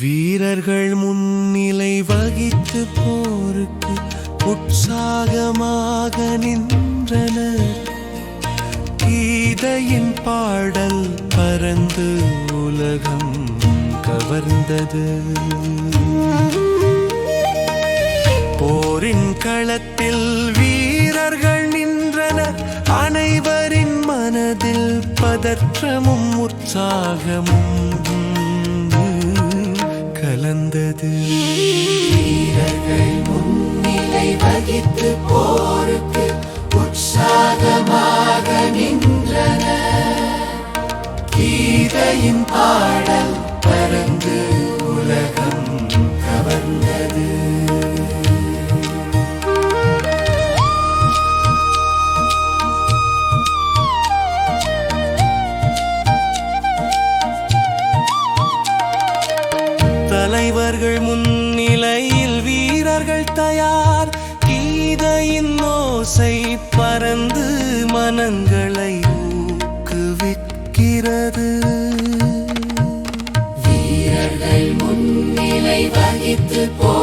வீரர்கள் முன்னிலை வகித்து போருக்கு உற்சாகமாக நின்றனர் கீதையின் பாடல் பறந்து உலகம் கவர்ந்தது. போரின் களத்தில் வீரர்கள் நின்றனர் அனைவரின் மனதில் பதற்றமும் உற்சாகமும் வந்தது. வீரர்கள் முன்னிலை வகித்து போருக்கு உற்சாகமாக நின்றன கீதையின் பாடல் வீரர்கள் முன்னிலையில் வீரர்கள் தயார். கீதையின் ஓசை பறந்து மனங்களை ஊக்குவிக்கிறது. வீரர்கள் முன்னிலை வகித்து போ